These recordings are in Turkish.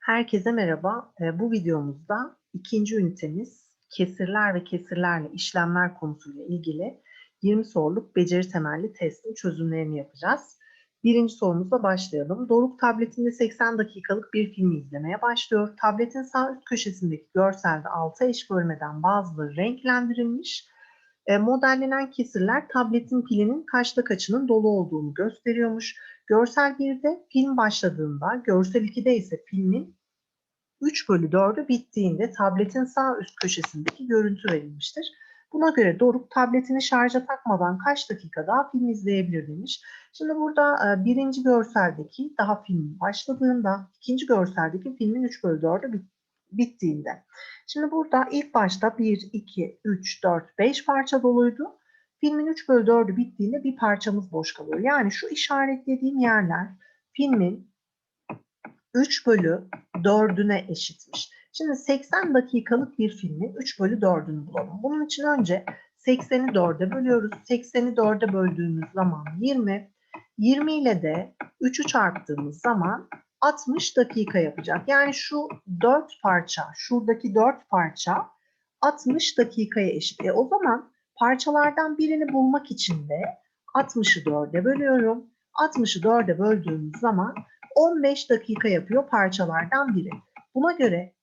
Herkese merhaba. Ee, Bu videomuzda ikinci ünitemiz kesirler ve kesirlerle işlemler konusuyla ilgili 20 soruluk beceri temelli testin çözümlerini yapacağız. Birinci sorumuzla başlayalım. Doruk tabletinde 80 dakikalık bir filmi izlemeye başlıyor. Tabletin sağ üst köşesindeki görselde 6 eş bölmeden bazıları renklendirilmiş. E, modellenen kesirler tabletin pilinin kaçta kaçının dolu olduğunu gösteriyormuş. Görsel 1'de film başladığında, görsel 2'de ise filmin 3 bölü 4'ü bittiğinde tabletin sağ üst köşesindeki görüntü verilmiştir. Buna göre Doruk tabletini şarja takmadan kaç dakika daha film izleyebilir demiş. Şimdi burada e, birinci görseldeki daha film başladığında, ikinci görseldeki filmin 3 bölü 4'ü bit bittiğinde. Şimdi burada ilk başta 1, 2, 3, 4, 5 parça doluydu. Filmin 3 bölü 4'ü bittiğinde bir parçamız boş kalıyor. Yani şu işaretlediğim yerler filmin 3 bölü 4'üne eşitmiş. Şimdi 80 dakikalık bir filmin 3 bölü 4'ünü bulalım. Bunun için önce 80'i 4'e bölüyoruz. 80'i 4'e böldüğümüz zaman 20. 20 ile de 3'ü çarptığımız zaman 60 dakika yapacak. Yani şu 4 parça, şuradaki 4 parça 60 dakikaya eşit. E o zaman parçalardan birini bulmak için de 60'ı 4'e bölüyorum. 60'ı 4'e böldüğümüz zaman 15 dakika yapıyor parçalardan biri. Buna göre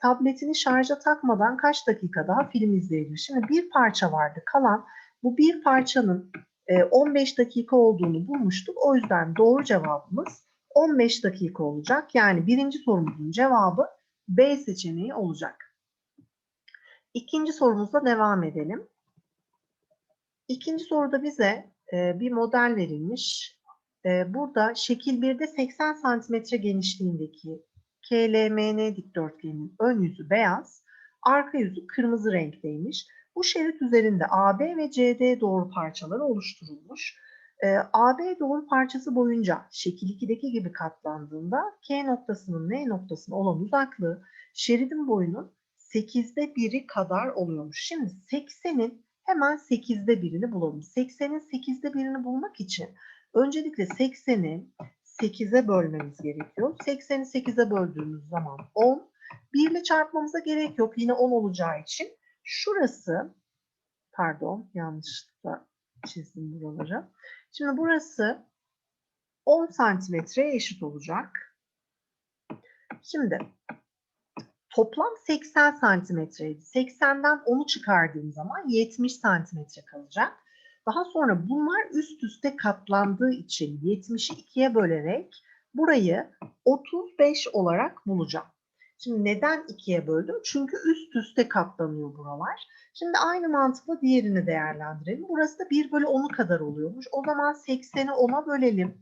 tabletini şarja takmadan kaç dakika daha film izleyebilir? Şimdi bir parça vardı kalan. Bu bir parçanın 15 dakika olduğunu bulmuştuk. O yüzden doğru cevabımız 15 dakika olacak. Yani birinci sorumuzun cevabı B seçeneği olacak. İkinci sorumuzla devam edelim. İkinci soruda bize e, bir model verilmiş. E, burada şekil 1'de 80 santimetre genişliğindeki KLMN dikdörtgenin ön yüzü beyaz, arka yüzü kırmızı renkteymiş. Bu şerit üzerinde AB ve CD doğru parçaları oluşturulmuş. E, AB doğru parçası boyunca şekil 2'deki gibi katlandığında K noktasının N noktasına olan uzaklığı şeridin boyunun 8'de 1'i kadar oluyormuş. Şimdi 80'in hemen 8'de 1'ini bulalım. 80'in 8'de 1'ini bulmak için öncelikle 80'i 8'e bölmemiz gerekiyor. 80'i 8'e böldüğümüz zaman 10. 1 ile çarpmamıza gerek yok. Yine 10 olacağı için şurası pardon yanlışlıkla çizdim buraları. Şimdi burası 10 santimetreye eşit olacak. Şimdi toplam 80 santimetreydi. 80'den 10'u çıkardığım zaman 70 santimetre kalacak. Daha sonra bunlar üst üste katlandığı için 70'i 2'ye bölerek burayı 35 olarak bulacağım. Şimdi neden 2'ye böldüm? Çünkü üst üste katlanıyor buralar. Şimdi aynı mantıkla diğerini değerlendirelim. Burası da 1 bölü 10'u kadar oluyormuş. O zaman 80'i 10'a bölelim.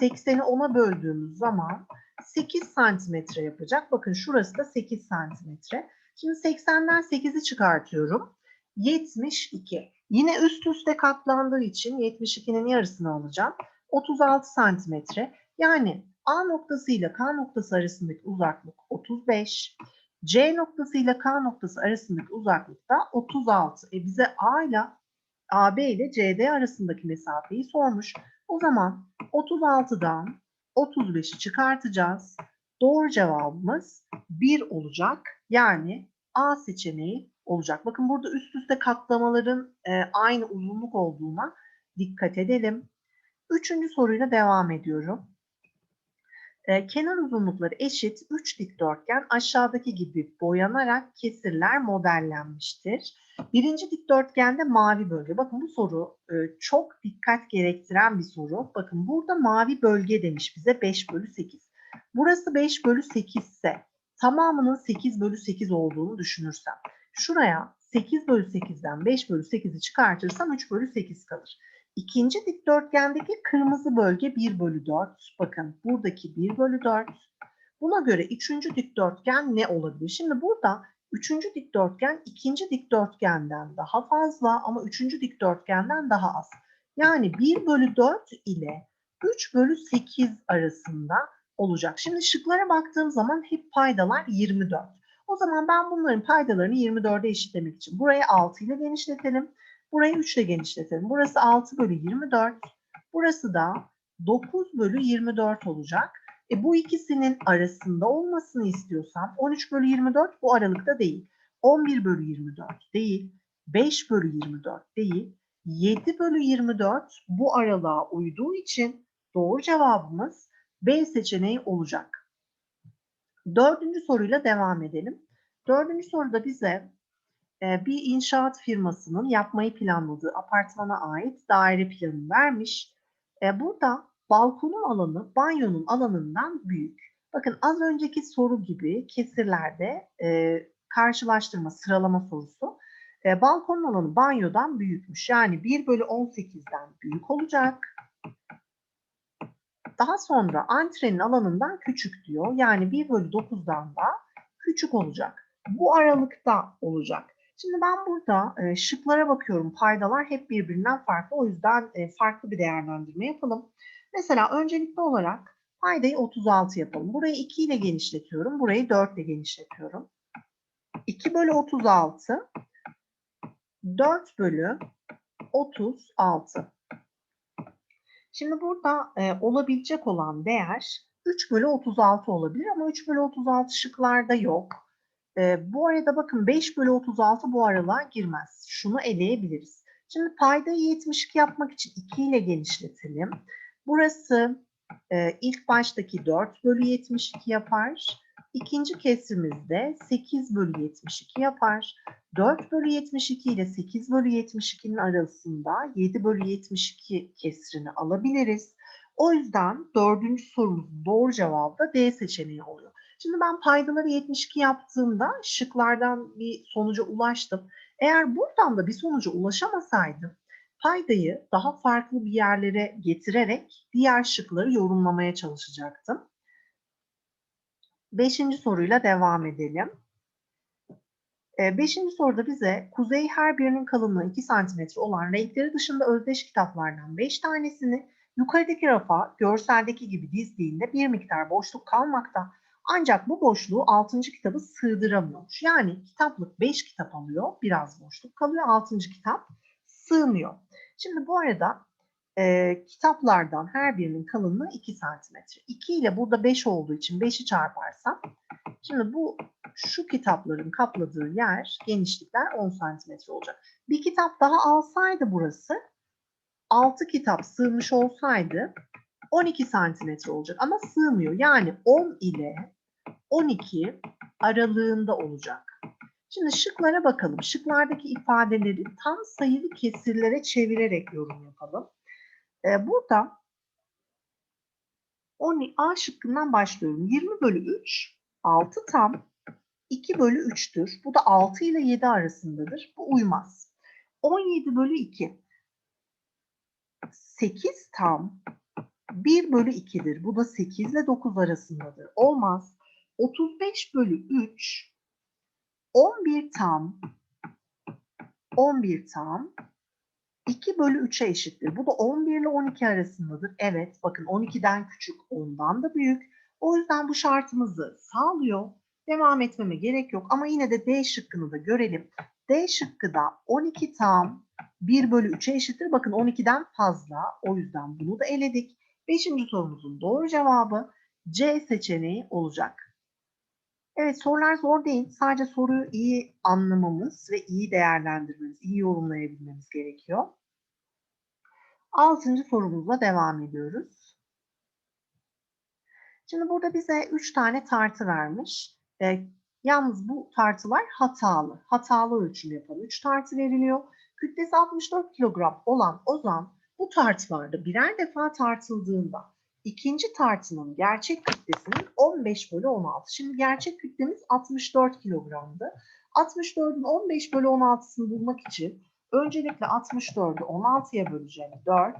80'i 10'a böldüğümüz zaman 8 santimetre yapacak. Bakın şurası da 8 santimetre. Şimdi 80'den 8'i çıkartıyorum. 72. Yine üst üste katlandığı için 72'nin yarısını alacağım. 36 santimetre. Yani A noktası ile K noktası arasındaki uzaklık 35. C noktası ile K noktası arasındaki uzaklık da 36. E bize A ile AB ile CD arasındaki mesafeyi sormuş. O zaman 36'dan 35'i çıkartacağız. Doğru cevabımız 1 olacak. Yani A seçeneği olacak. Bakın burada üst üste katlamaların e, aynı uzunluk olduğuna dikkat edelim. Üçüncü soruyla devam ediyorum. E, kenar uzunlukları eşit 3 dikdörtgen aşağıdaki gibi boyanarak kesirler modellenmiştir. Birinci dikdörtgende mavi bölge. Bakın bu soru e, çok dikkat gerektiren bir soru. Bakın burada mavi bölge demiş bize 5 bölü 8. Burası 5 bölü 8 ise tamamının 8 bölü 8 olduğunu düşünürsem. Şuraya 8 bölü 8'den 5 bölü 8'i çıkartırsam 3 bölü 8 kalır. İkinci dikdörtgendeki kırmızı bölge 1 bölü 4. Bakın buradaki 1 bölü 4. Buna göre üçüncü dikdörtgen ne olabilir? Şimdi burada üçüncü dikdörtgen ikinci dikdörtgenden daha fazla ama üçüncü dikdörtgenden daha az. Yani 1 bölü 4 ile 3 bölü 8 arasında olacak. Şimdi şıklara baktığım zaman hep paydalar 24. O zaman ben bunların paydalarını 24'e eşitlemek için burayı 6 ile genişletelim. Burayı 3 ile genişletelim. Burası 6 bölü 24. Burası da 9 bölü 24 olacak. E, bu ikisinin arasında olmasını istiyorsam 13 bölü 24 bu aralıkta değil. 11 bölü 24 değil. 5 bölü 24 değil. 7 bölü 24 bu aralığa uyduğu için doğru cevabımız B seçeneği olacak. Dördüncü soruyla devam edelim. Dördüncü soruda bize e, bir inşaat firmasının yapmayı planladığı apartmana ait daire planı vermiş. E, burada balkonun alanı banyonun alanından büyük. Bakın az önceki soru gibi kesirlerde e, karşılaştırma sıralama sorusu. E, balkonun alanı banyodan büyükmüş. Yani 1 bölü 18'den büyük olacak. Daha sonra antrenin alanından küçük diyor. Yani 1 bölü 9'dan da küçük olacak. Bu aralıkta olacak. Şimdi ben burada e, şıklara bakıyorum. Paydalar hep birbirinden farklı. O yüzden e, farklı bir değerlendirme yapalım. Mesela öncelikli olarak paydayı 36 yapalım. Burayı 2 ile genişletiyorum. Burayı 4 ile genişletiyorum. 2 bölü 36 4 bölü 36. Şimdi burada e, olabilecek olan değer 3 bölü 36 olabilir ama 3 bölü 36 şıklarda yok. E, bu arada bakın 5 bölü 36 bu aralığa girmez. Şunu eleyebiliriz. Şimdi paydayı 72 yapmak için 2 ile genişletelim. Burası e, ilk baştaki 4 bölü 72 yapar. İkinci kesrimizde 8 bölü 72 yapar. 4 bölü 72 ile 8 bölü 72'nin arasında 7 bölü 72 kesrini alabiliriz. O yüzden dördüncü sorumuzun doğru cevabı da D seçeneği oluyor. Şimdi ben paydaları 72 yaptığımda şıklardan bir sonuca ulaştım. Eğer buradan da bir sonuca ulaşamasaydım paydayı daha farklı bir yerlere getirerek diğer şıkları yorumlamaya çalışacaktım. Beşinci soruyla devam edelim. Ee, beşinci soruda bize kuzey her birinin kalınlığı 2 cm olan renkleri dışında özdeş kitaplardan 5 tanesini yukarıdaki rafa görseldeki gibi dizdiğinde bir miktar boşluk kalmakta. Ancak bu boşluğu 6. kitabı sığdıramıyormuş. Yani kitaplık 5 kitap alıyor, biraz boşluk kalıyor. 6. kitap sığmıyor. Şimdi bu arada e, kitaplardan her birinin kalınlığı 2 santimetre. 2 ile burada 5 olduğu için 5'i çarparsam şimdi bu şu kitapların kapladığı yer genişlikler 10 santimetre olacak. Bir kitap daha alsaydı burası 6 kitap sığmış olsaydı 12 santimetre olacak ama sığmıyor. Yani 10 ile 12 aralığında olacak. Şimdi şıklara bakalım. Şıklardaki ifadeleri tam sayılı kesirlere çevirerek yorum yapalım. Ee, burada 10, A şıkkından başlıyorum. 20 bölü 3 6 tam 2 bölü 3'tür. Bu da 6 ile 7 arasındadır. Bu uymaz. 17 bölü 2 8 tam 1 bölü 2'dir. Bu da 8 ile 9 arasındadır. Olmaz. 35 bölü 3 11 tam 11 tam 2 bölü 3'e eşittir. Bu da 11 ile 12 arasındadır. Evet bakın 12'den küçük 10'dan da büyük. O yüzden bu şartımızı sağlıyor. Devam etmeme gerek yok ama yine de D şıkkını da görelim. D şıkkı da 12 tam 1 bölü 3'e eşittir. Bakın 12'den fazla. O yüzden bunu da eledik. Beşinci sorumuzun doğru cevabı C seçeneği olacak. Evet sorular zor değil. Sadece soruyu iyi anlamamız ve iyi değerlendirmemiz, iyi yorumlayabilmemiz gerekiyor. Altıncı sorumuzla devam ediyoruz. Şimdi burada bize üç tane tartı vermiş. E, yalnız bu tartılar hatalı. Hatalı ölçüm yapan üç tartı veriliyor. Kütlesi 64 kilogram olan Ozan bu tartılarda birer defa tartıldığında ikinci tartının gerçek kütlesinin 15 bölü 16. Şimdi gerçek kütlemiz 64 kilogramdı. 64'ün 15 bölü 16'sını bulmak için öncelikle 64'ü 16'ya böleceğim 4.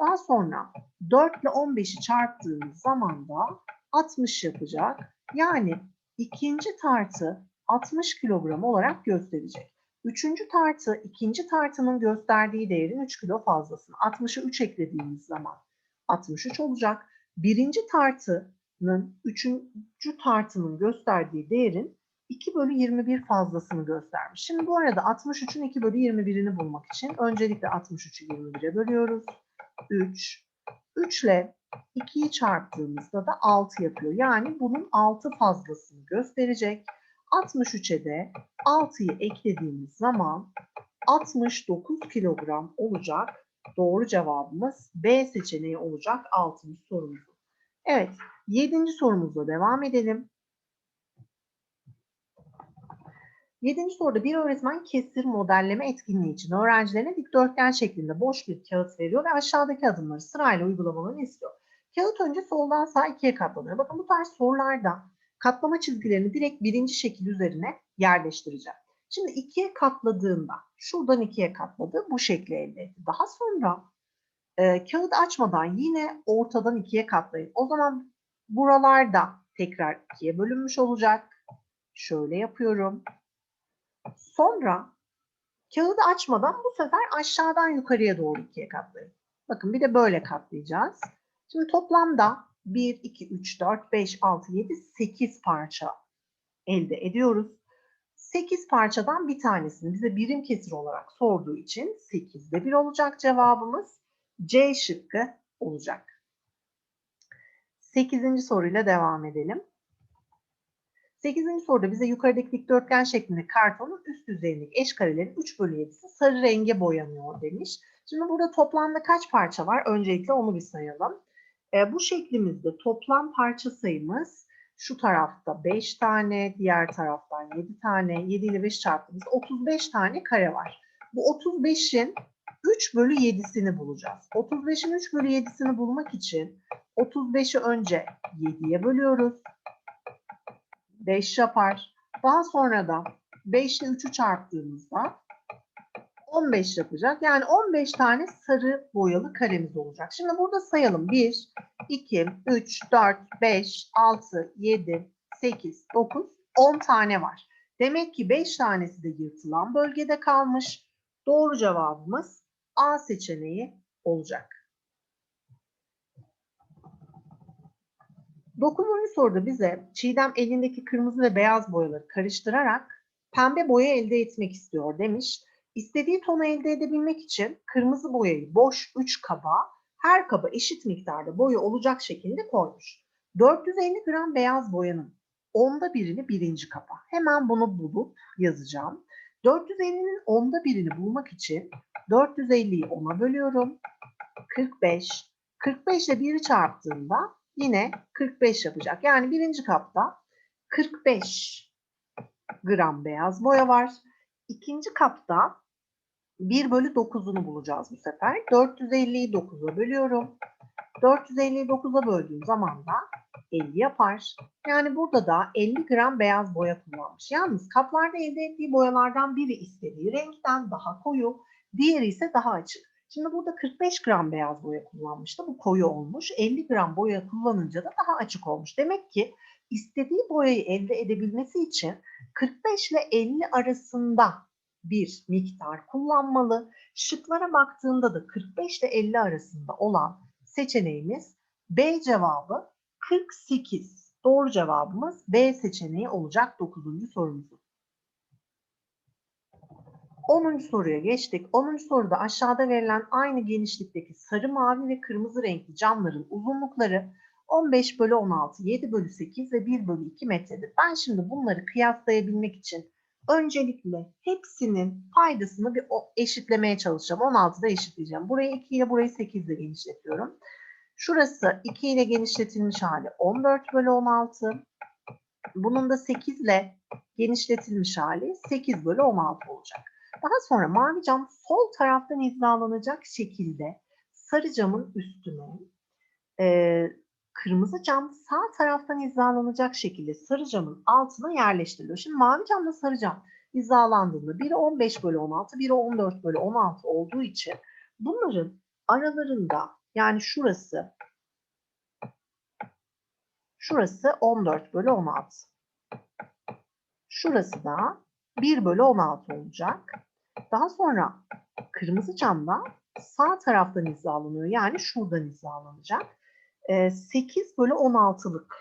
Daha sonra 4 ile 15'i çarptığımız zaman da 60 yapacak. Yani ikinci tartı 60 kilogram olarak gösterecek. Üçüncü tartı ikinci tartının gösterdiği değerin 3 kilo fazlasını. 60'ı 3 eklediğimiz zaman 63 olacak. Birinci tartının üçüncü tartının gösterdiği değerin 2 bölü 21 fazlasını göstermiş. Şimdi bu arada 63'ün 2 bölü 21'ini bulmak için öncelikle 63'ü 21'e bölüyoruz. 3. 3 ile 2'yi çarptığımızda da 6 yapıyor. Yani bunun 6 fazlasını gösterecek. 63'e de 6'yı eklediğimiz zaman 69 kilogram olacak. Doğru cevabımız B seçeneği olacak 6. sorumuzun. Evet, 7. sorumuzla devam edelim. 7. soruda bir öğretmen kesir modelleme etkinliği için öğrencilerine dikdörtgen şeklinde boş bir kağıt veriyor ve aşağıdaki adımları sırayla uygulamalarını istiyor. Kağıt önce soldan sağa ikiye katlanıyor. Bakın bu tarz sorularda katlama çizgilerini direkt birinci şekil üzerine yerleştireceğim. Şimdi ikiye katladığında, şuradan ikiye katladı, bu şekli elde etti. Daha sonra e, kağıdı açmadan yine ortadan ikiye katlayın. O zaman buralarda tekrar ikiye bölünmüş olacak. Şöyle yapıyorum. Sonra kağıdı açmadan bu sefer aşağıdan yukarıya doğru ikiye katlayın. Bakın bir de böyle katlayacağız. Şimdi toplamda 1, 2, 3, 4, 5, 6, 7, 8 parça elde ediyoruz. 8 parçadan bir tanesini bize birim kesir olarak sorduğu için 8'de 1 olacak cevabımız. C şıkkı olacak. 8. soruyla devam edelim. 8. soruda bize yukarıdaki dikdörtgen şeklinde kartonun üst yüzeyindeki eş karelerin 3 bölü 7'si sarı renge boyanıyor demiş. Şimdi burada toplamda kaç parça var? Öncelikle onu bir sayalım. E, bu şeklimizde toplam parça sayımız şu tarafta 5 tane, diğer taraftan 7 tane, 7 ile 5 çarptığımızda 35 tane kare var. Bu 35'in 3 bölü 7'sini bulacağız. 35'in 3 bölü 7'sini bulmak için 35'i önce 7'ye bölüyoruz. 5 yapar. Daha sonra da 5 ile 3'ü çarptığımızda 15 yapacak. Yani 15 tane sarı boyalı karemiz olacak. Şimdi burada sayalım. 1, 2, 3, 4, 5, 6, 7, 8, 9, 10 tane var. Demek ki 5 tanesi de yırtılan bölgede kalmış. Doğru cevabımız A seçeneği olacak. Dokuzuncu soruda bize Çiğdem elindeki kırmızı ve beyaz boyaları karıştırarak pembe boya elde etmek istiyor demiş. İstediği tonu elde edebilmek için kırmızı boyayı boş 3 kaba, her kaba eşit miktarda boya olacak şekilde koymuş. 450 gram beyaz boyanın onda birini birinci kaba. Hemen bunu bulup yazacağım. 450'nin onda birini bulmak için 450'yi 10'a bölüyorum. 45. 45 ile 1'i çarptığımda yine 45 yapacak. Yani birinci kapta 45 gram beyaz boya var. İkinci kapta 1 bölü 9'unu bulacağız bu sefer. 450'yi 9'a bölüyorum. 450'yi 9'a böldüğüm zaman da 50 yapar. Yani burada da 50 gram beyaz boya kullanmış. Yalnız kaplarda elde ettiği boyalardan biri istediği renkten daha koyu, diğeri ise daha açık. Şimdi burada 45 gram beyaz boya kullanmıştı. Bu koyu olmuş. 50 gram boya kullanınca da daha açık olmuş. Demek ki istediği boyayı elde edebilmesi için 45 ile 50 arasında bir miktar kullanmalı. Şıklara baktığında da 45 ile 50 arasında olan seçeneğimiz B cevabı 48. Doğru cevabımız B seçeneği olacak 9. sorumuzun. 10. soruya geçtik. 10. soruda aşağıda verilen aynı genişlikteki sarı, mavi ve kırmızı renkli camların uzunlukları 15 bölü 16, 7 bölü 8 ve 1 bölü 2 metredir. Ben şimdi bunları kıyaslayabilmek için öncelikle hepsinin paydasını bir eşitlemeye çalışacağım. 16'da eşitleyeceğim. Burayı 2 ile burayı 8 ile genişletiyorum. Şurası 2 ile genişletilmiş hali 14 bölü 16. Bunun da 8 ile genişletilmiş hali 8 bölü 16 olacak. Daha sonra mavi cam sol taraftan hizalanacak şekilde sarı camın üstüne, e, kırmızı cam sağ taraftan hizalanacak şekilde sarı camın altına yerleştiriliyor. Şimdi mavi camla sarı cam hizalandığında biri 15 bölü 16, biri 14 bölü 16 olduğu için bunların aralarında yani şurası şurası 14 bölü 16. Şurası da 1 bölü 16 olacak. Daha sonra kırmızı camda sağ taraftan hizalanıyor. Yani şuradan hizalanacak. 8 bölü 16'lık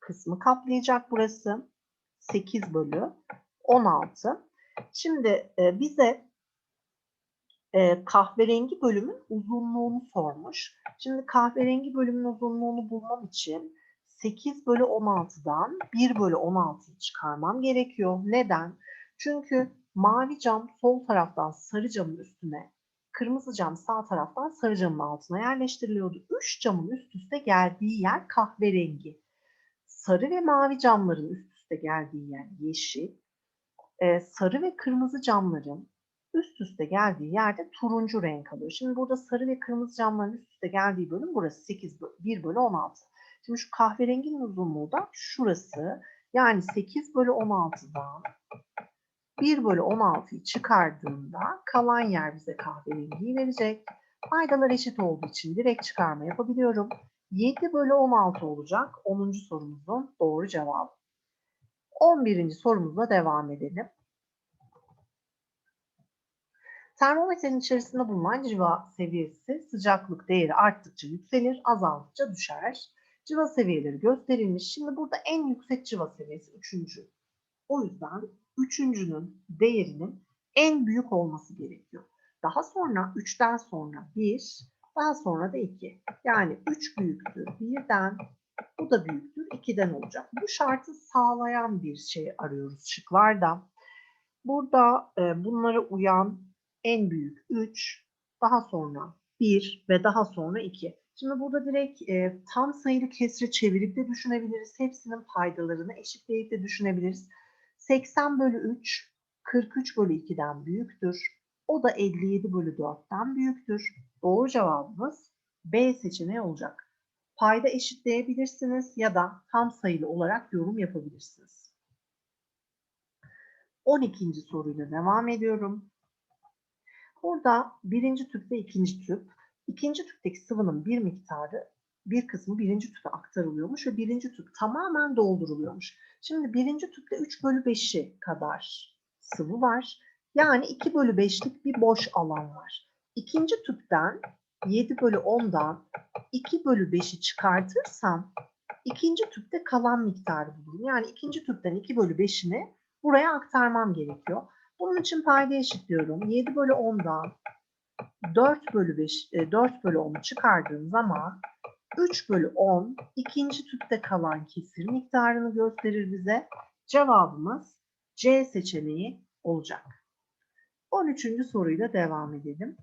kısmı kaplayacak burası. 8 bölü 16. Şimdi bize kahverengi bölümün uzunluğunu sormuş. Şimdi kahverengi bölümün uzunluğunu bulmam için 8 bölü 16'dan 1 bölü 16'yı çıkarmam gerekiyor. Neden? Çünkü mavi cam sol taraftan sarı camın üstüne, kırmızı cam sağ taraftan sarı camın altına yerleştiriliyordu. 3 camın üst üste geldiği yer kahverengi. Sarı ve mavi camların üst üste geldiği yer yeşil. Ee, sarı ve kırmızı camların üst üste geldiği yerde turuncu renk alıyor. Şimdi burada sarı ve kırmızı camların üst üste geldiği bölüm burası 8 bölü, 1 bölü 16. Şimdi şu kahverenginin uzunluğu da şurası. Yani 8 bölü 16'dan 1 bölü 16'yı çıkardığında kalan yer bize kahverengiyi verecek. Paydalar eşit olduğu için direkt çıkarma yapabiliyorum. 7 bölü 16 olacak 10. sorumuzun doğru cevabı. 11. sorumuzla devam edelim. Termometrenin içerisinde bulunan civa seviyesi sıcaklık değeri arttıkça yükselir, azaldıkça düşer. Civa seviyeleri gösterilmiş. Şimdi burada en yüksek civa seviyesi 3. O yüzden üçüncünün değerinin en büyük olması gerekiyor. Daha sonra 3'ten sonra 1, daha sonra da 2. Yani 3 büyüktür 1'den, bu da büyüktür 2'den olacak. Bu şartı sağlayan bir şey arıyoruz şıklarda. Burada e, bunlara uyan en büyük 3, daha sonra 1 ve daha sonra 2. Şimdi burada direkt e, tam sayılı kesre çevirip de düşünebiliriz. Hepsinin paydalarını eşitleyip de düşünebiliriz. 80 bölü 3, 43 bölü 2'den büyüktür. O da 57 bölü 4'ten büyüktür. Doğru cevabımız B seçeneği olacak. Payda eşitleyebilirsiniz ya da tam sayılı olarak yorum yapabilirsiniz. 12. soruyla devam ediyorum. Burada birinci tüp ve ikinci tüp. İkinci tüpteki sıvının bir miktarı bir kısmı birinci tüpe aktarılıyormuş ve birinci tüp tamamen dolduruluyormuş. Şimdi birinci tüpte 3 bölü 5'i kadar sıvı var. Yani 2 bölü 5'lik bir boş alan var. İkinci tüpten 7 bölü 10'dan 2 bölü 5'i çıkartırsam ikinci tüpte kalan miktarı bulurum. Yani ikinci tüpten 2 bölü 5'ini buraya aktarmam gerekiyor. Bunun için payda eşitliyorum. 7 bölü 10'dan 4 bölü 5, 4 bölü 10'u çıkardığım zaman 3 bölü 10 ikinci tüpte kalan kesir miktarını gösterir bize. Cevabımız C seçeneği olacak. 13. soruyla devam edelim.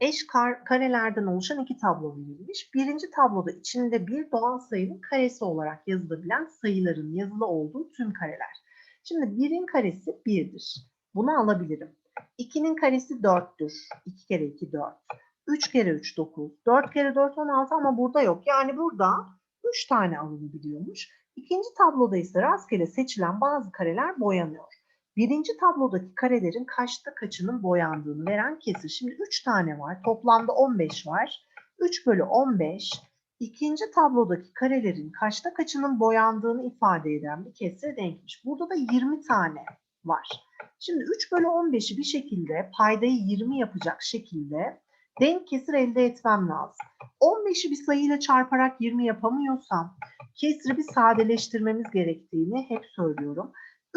Eş kar, karelerden oluşan iki tablo verilmiş. Birinci tabloda içinde bir doğal sayının karesi olarak yazılabilen sayıların yazılı olduğu tüm kareler. Şimdi birin karesi 1'dir. Bunu alabilirim. 2'nin karesi 4'tür. 2 kere 2 4. 3 kere 3 9. 4 kere 4 16 ama burada yok. Yani burada 3 tane alınabiliyormuş. İkinci tabloda ise rastgele seçilen bazı kareler boyanıyor. Birinci tablodaki karelerin kaçta kaçının boyandığını veren kesir. Şimdi 3 tane var. Toplamda 15 var. 3 bölü 15 ikinci tablodaki karelerin kaçta kaçının boyandığını ifade eden bir kesre denkmiş. Burada da 20 tane var. Şimdi 3 bölü 15'i bir şekilde paydayı 20 yapacak şekilde denk kesir elde etmem lazım. 15'i bir sayıyla çarparak 20 yapamıyorsam kesri bir sadeleştirmemiz gerektiğini hep söylüyorum.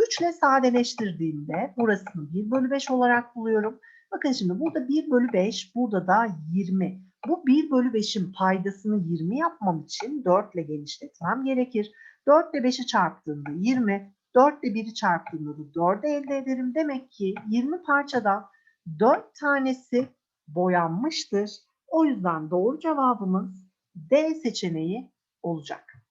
3 ile sadeleştirdiğimde burasını 1 bölü 5 olarak buluyorum. Bakın şimdi burada 1 bölü 5, burada da 20. Bu 1 bölü 5'in paydasını 20 yapmam için 4 ile genişletmem gerekir. 4 ile 5'i çarptığımda 20, 4 ile 1'i çarptığımda da 4'ü elde ederim. Demek ki 20 parçadan 4 tanesi boyanmıştır. O yüzden doğru cevabımız D seçeneği olacak.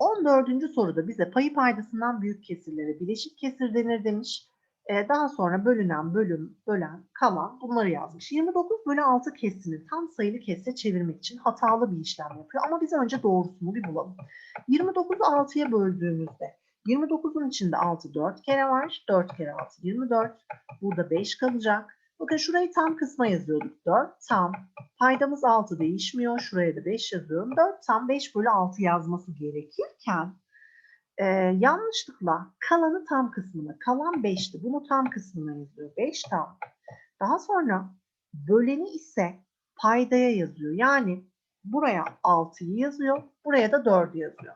14. soruda bize payı paydasından büyük kesirlere bileşik kesir denir demiş. Ee, daha sonra bölünen, bölüm, bölen, kalan bunları yazmış. 29 bölü 6 kesrini tam sayılı kesre çevirmek için hatalı bir işlem yapıyor. Ama biz önce doğrusunu bir bulalım. 29'u 6'ya böldüğümüzde 29'un içinde 6 4 kere var. 4 kere 6 24. Burada 5 kalacak. Bakın şurayı tam kısma yazıyorduk. 4 tam. Paydamız 6 değişmiyor. Şuraya da 5 yazıyorum. 4 tam 5 bölü 6 yazması gerekirken e, yanlışlıkla kalanı tam kısmına, kalan 5'ti. Bunu tam kısmına yazıyor. 5 tam. Daha sonra böleni ise paydaya yazıyor. Yani buraya 6'yı yazıyor. Buraya da 4'ü yazıyor.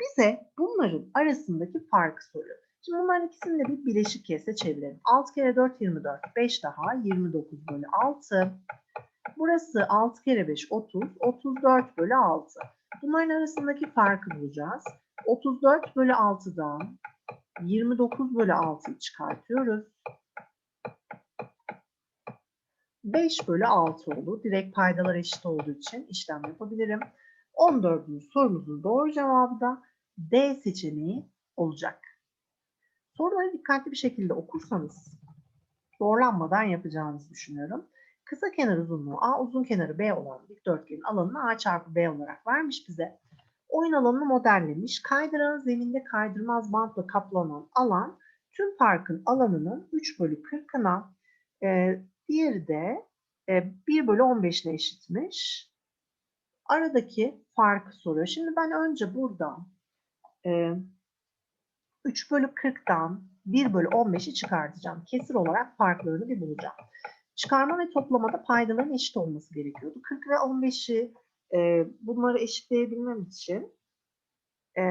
Bize bunların arasındaki farkı soruyor. Şimdi bunların ikisini de bir bileşik kese çevirelim. 6 kere 4 24. 5 daha 29 bölü 6. Burası 6 kere 5 30. 34 bölü 6. Bunların arasındaki farkı bulacağız. 34 bölü 6'dan 29 bölü 6'yı çıkartıyoruz. 5 bölü 6 oldu. Direkt paydalar eşit olduğu için işlem yapabilirim. 14. sorumuzun doğru cevabı da D seçeneği olacak. Soruları dikkatli bir şekilde okursanız zorlanmadan yapacağınızı düşünüyorum. Kısa kenar uzunluğu A, uzun kenarı B olan dikdörtgenin alanını A çarpı B olarak vermiş bize. Oyun alanını modellemiş. Kaydıran zeminde kaydırmaz bantla kaplanan alan tüm parkın alanının 3 bölü 40'ına e, diğeri de e, 1 bölü 15'ine eşitmiş. Aradaki farkı soruyor. Şimdi ben önce buradan e, 3 bölü 40'dan 1 bölü 15'i çıkartacağım. Kesir olarak farklarını bir bulacağım. Çıkarma ve toplamada paydaların eşit olması gerekiyordu. 40 ve 15'i e, bunları eşitleyebilmem için e,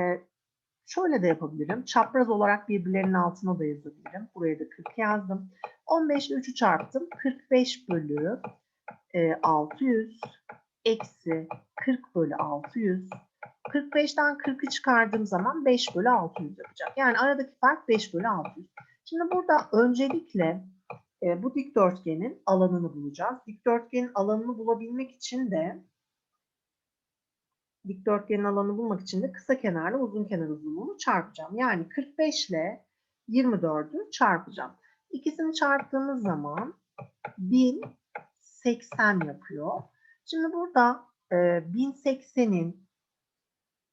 şöyle de yapabilirim. Çapraz olarak birbirlerinin altına da yazabilirim. Buraya da 40 yazdım. 15 ile 3'ü çarptım. 45 bölü e, 600 eksi 40 bölü 600 45'ten 40'ı çıkardığım zaman 5 bölü 600 yapacak. Yani aradaki fark 5 bölü 600. Şimdi burada öncelikle e, bu dikdörtgenin alanını bulacağız. Dikdörtgenin alanını bulabilmek için de dikdörtgenin alanını bulmak için de kısa kenarla uzun kenar uzunluğunu çarpacağım. Yani 45 ile 24'ü çarpacağım. İkisini çarptığımız zaman 1080 yapıyor. Şimdi burada e, 1080'in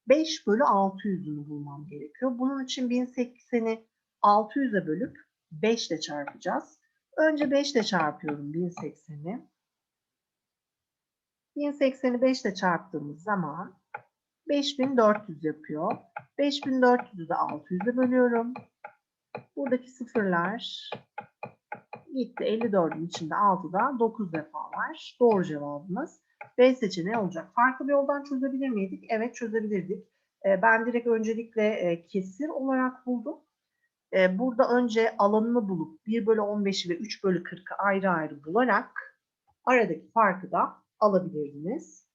5 bölü 600'ünü bulmam gerekiyor. Bunun için 1080'i 600'e bölüp 5 ile çarpacağız. Önce 5 ile çarpıyorum 1080'i. 1080'i 5 ile çarptığımız zaman 5400 yapıyor. 5400'ü de 600'e bölüyorum. Buradaki sıfırlar gitti. 54'ün içinde 6'da 9 defa var. Doğru cevabımız B seçeneği olacak. Farklı bir yoldan çözebilir miydik? Evet çözebilirdik. Ben direkt öncelikle kesir olarak buldum. Burada önce alanını bulup 1 bölü 15'i ve 3 bölü 40'ı ayrı ayrı bularak aradaki farkı da alabilirdiniz.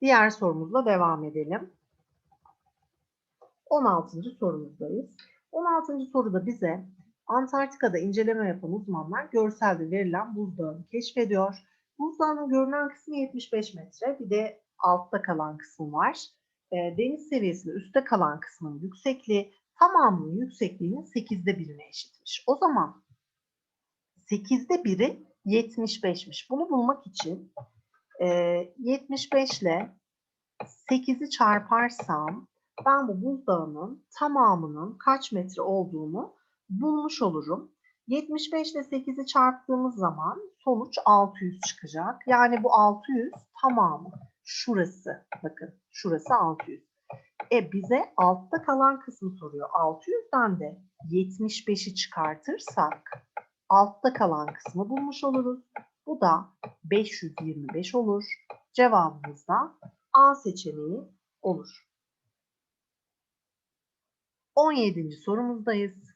Diğer sorumuzla devam edelim. 16. sorumuzdayız. 16. soruda bize Antarktika'da inceleme yapan uzmanlar görselde verilen buzdağını keşfediyor. Buzdağının görünen kısmı 75 metre. Bir de altta kalan kısmı var. Deniz seviyesinde üstte kalan kısmın yüksekliği tamamının yüksekliğinin 8'de birine eşitmiş. O zaman 8'de biri 75'miş. Bunu bulmak için e, 75 ile 8'i çarparsam ben bu buzdağının tamamının kaç metre olduğunu bulmuş olurum. 75 ile 8'i çarptığımız zaman sonuç 600 çıkacak. Yani bu 600 tamamı şurası. Bakın şurası 600. E bize altta kalan kısmı soruyor. 600'den de 75'i çıkartırsak altta kalan kısmı bulmuş oluruz. Bu da 525 olur. Cevabımız da A seçeneği olur. 17. sorumuzdayız.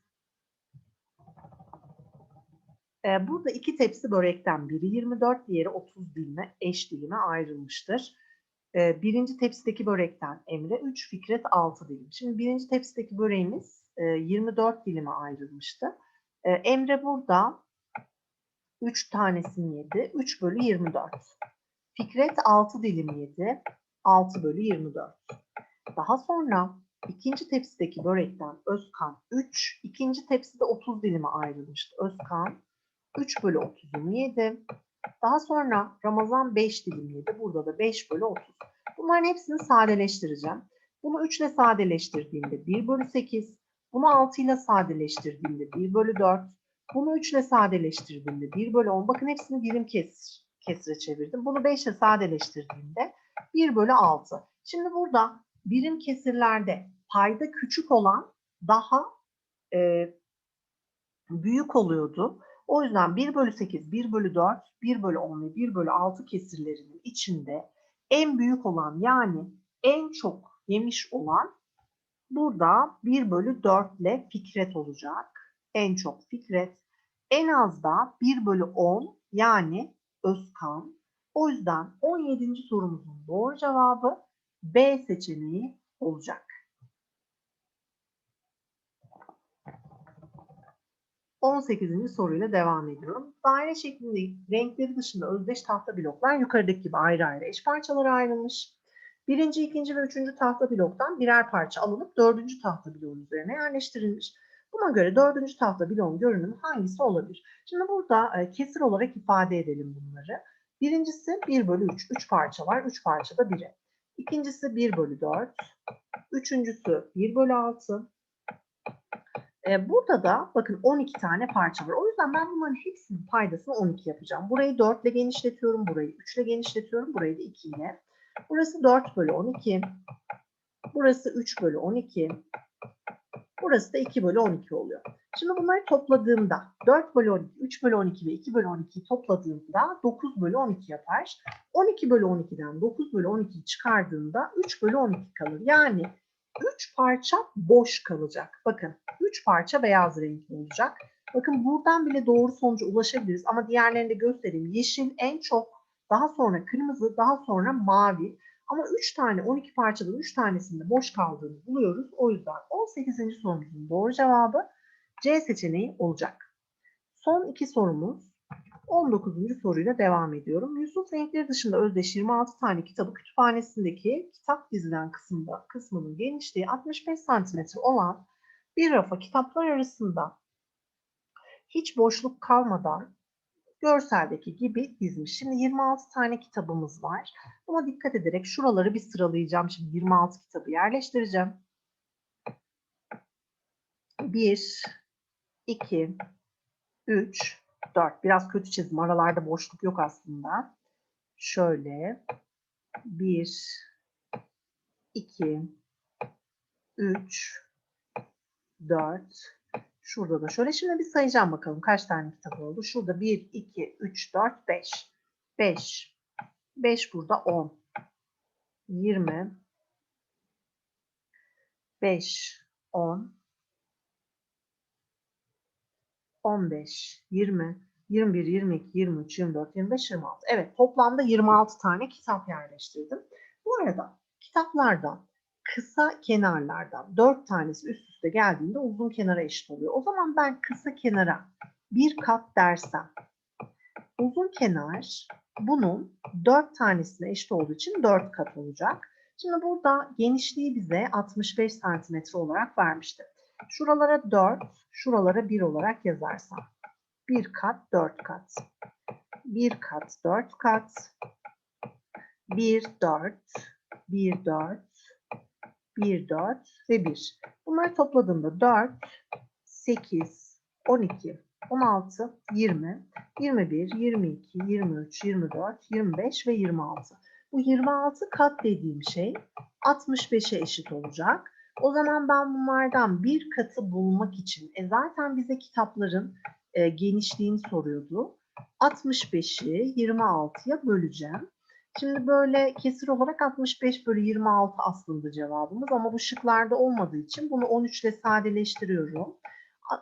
Ee, burada iki tepsi börekten biri 24, diğeri 30 dilime, eş dilime ayrılmıştır. Ee, birinci tepsideki börekten Emre 3, Fikret 6 dilim. Şimdi birinci tepsideki böreğimiz 24 e, dilime ayrılmıştı. Ee, Emre burada 3 tanesini yedi. 3 bölü 24. Fikret 6 dilim yedi. 6 bölü 24. Daha sonra ikinci tepsideki börekten Özkan 3, ikinci tepside 30 dilime ayrılmıştı. Özkan 3 bölü 30'unu yedi. Daha sonra Ramazan 5 dilim yedi. Burada da 5 bölü 30. Bunların hepsini sadeleştireceğim. Bunu 3 ile sadeleştirdiğimde 1 bölü 8. Bunu 6 ile sadeleştirdiğimde 1 bölü 4. Bunu 3 ile sadeleştirdiğimde 1 bölü 10. Bakın hepsini birim kesir, kesire çevirdim. Bunu 5 ile sadeleştirdiğimde 1 bölü 6. Şimdi burada birim kesirlerde payda küçük olan daha e, büyük oluyordu. O yüzden 1 bölü 8, 1 bölü 4, 1 bölü 10 ve 1 bölü 6 kesirlerinin içinde en büyük olan yani en çok yemiş olan Burada 1 bölü 4 ile Fikret olacak. En çok Fikret. En az da 1 bölü 10 yani Özkan. O yüzden 17. sorumuzun doğru cevabı B seçeneği olacak. 18. soruyla devam ediyorum. Daire şeklinde renkleri dışında özdeş tahta bloklar yukarıdaki gibi ayrı ayrı eş parçalara ayrılmış. Birinci, ikinci ve üçüncü tahta bloktan birer parça alınıp dördüncü tahta bloğun üzerine yerleştirilmiş. Buna göre dördüncü tahta bloğun görünümü hangisi olabilir? Şimdi burada e, kesir olarak ifade edelim bunları. Birincisi 1 bölü 3. 3 parça var. 3 parça da 1'e. İkincisi 1 bölü 4. Üçüncüsü 1 bölü 6. Ee, burada da bakın 12 tane parça var. O yüzden ben bunların hepsinin paydasını 12 yapacağım. Burayı 4 ile genişletiyorum. Burayı 3 ile genişletiyorum. Burayı da 2 ile. Burası 4 bölü 12. Burası 3 bölü 12. Burası da 2 bölü 12 oluyor. Şimdi bunları topladığımda 4 bölü 12, 3 bölü 12 ve 2 bölü 12'yi topladığımda 9 bölü 12 yapar. 12 bölü 12'den 9 bölü 12'yi çıkardığımda 3 bölü 12 kalır. Yani 3 parça boş kalacak. Bakın 3 parça beyaz renkli olacak. Bakın buradan bile doğru sonuca ulaşabiliriz ama diğerlerini de göstereyim. Yeşil en çok, daha sonra kırmızı, daha sonra mavi. Ama 3 tane 12 parçadan 3 tanesinde boş kaldığını buluyoruz. O yüzden 18. sorumuzun doğru cevabı C seçeneği olacak. Son iki sorumuz 19. soruyla devam ediyorum. Yusuf renkleri dışında özdeş 26 tane kitabı kütüphanesindeki kitap dizilen kısımda kısmının genişliği 65 cm olan bir rafa kitaplar arasında hiç boşluk kalmadan görseldeki gibi dizmiş. Şimdi 26 tane kitabımız var. Buna dikkat ederek şuraları bir sıralayacağım. Şimdi 26 kitabı yerleştireceğim. 1, 2, 3, 4. Biraz kötü çizdim. Aralarda boşluk yok aslında. Şöyle. 1, 2, 3, 4. Şurada da şöyle. Şimdi bir sayacağım bakalım kaç tane kitap oldu. Şurada 1, 2, 3, 4, 5. 5. 5 burada 10. 20. 5, 10. 15, 20, 21, 22, 23, 24, 25, 26. Evet toplamda 26 tane kitap yerleştirdim. Bu arada kitaplardan kısa kenarlardan 4 tanesi üst üste geldiğinde uzun kenara eşit oluyor. O zaman ben kısa kenara bir kat dersem uzun kenar bunun 4 tanesine eşit olduğu için 4 kat olacak. Şimdi burada genişliği bize 65 santimetre olarak vermişti. Şuralara 4, şuralara 1 olarak yazarsam. 1 kat, 4 kat. 1 kat, 4 kat. 1, 4, 1, 4, 1, 4 ve 1. Bunları topladığımda 4, 8, 12, 16, 20, 21, 22, 23, 24, 25 ve 26. Bu 26 kat dediğim şey 65'e eşit olacak. O zaman ben bunlardan bir katı bulmak için, e zaten bize kitapların e, genişliğini soruyordu. 65'i 26'ya böleceğim. Şimdi böyle kesir olarak 65 bölü 26 aslında cevabımız ama bu şıklarda olmadığı için bunu 13 ile sadeleştiriyorum.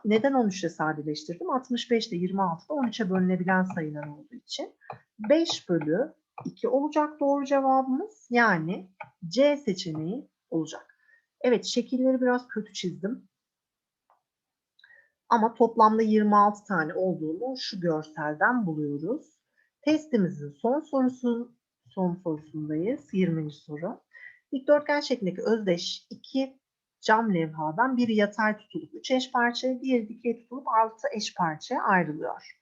Neden 13 ile sadeleştirdim? 65 ile 26 da 13'e bölünebilen sayılar olduğu için. 5 bölü 2 olacak doğru cevabımız. Yani C seçeneği olacak. Evet şekilleri biraz kötü çizdim. Ama toplamda 26 tane olduğunu şu görselden buluyoruz. Testimizin son sorusu son sorusundayız. 20. soru. Dikdörtgen şeklindeki özdeş iki cam levhadan biri yatay tutulup 3 eş parçaya, diğeri dikey tutulup 6 eş parçaya ayrılıyor.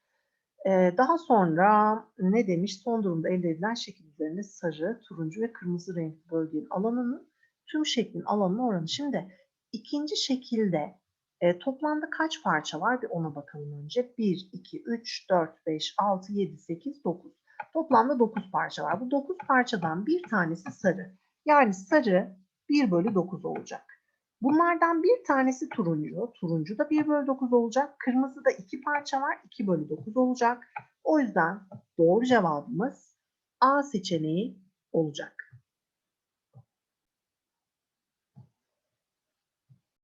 Ee, daha sonra ne demiş? Son durumda elde edilen şekil üzerinde sarı, turuncu ve kırmızı renkli bölgenin alanının tüm şeklin alanına oranı. Şimdi ikinci şekilde e, toplamda kaç parça var bir ona bakalım önce. 1, 2, 3, 4, 5, 6, 7, 8, 9. Toplamda 9 parça var. Bu 9 parçadan bir tanesi sarı. Yani sarı 1 bölü 9 olacak. Bunlardan bir tanesi turuncu. Turuncu da 1 bölü 9 olacak. Kırmızı da 2 parça var. 2 bölü 9 olacak. O yüzden doğru cevabımız A seçeneği olacak.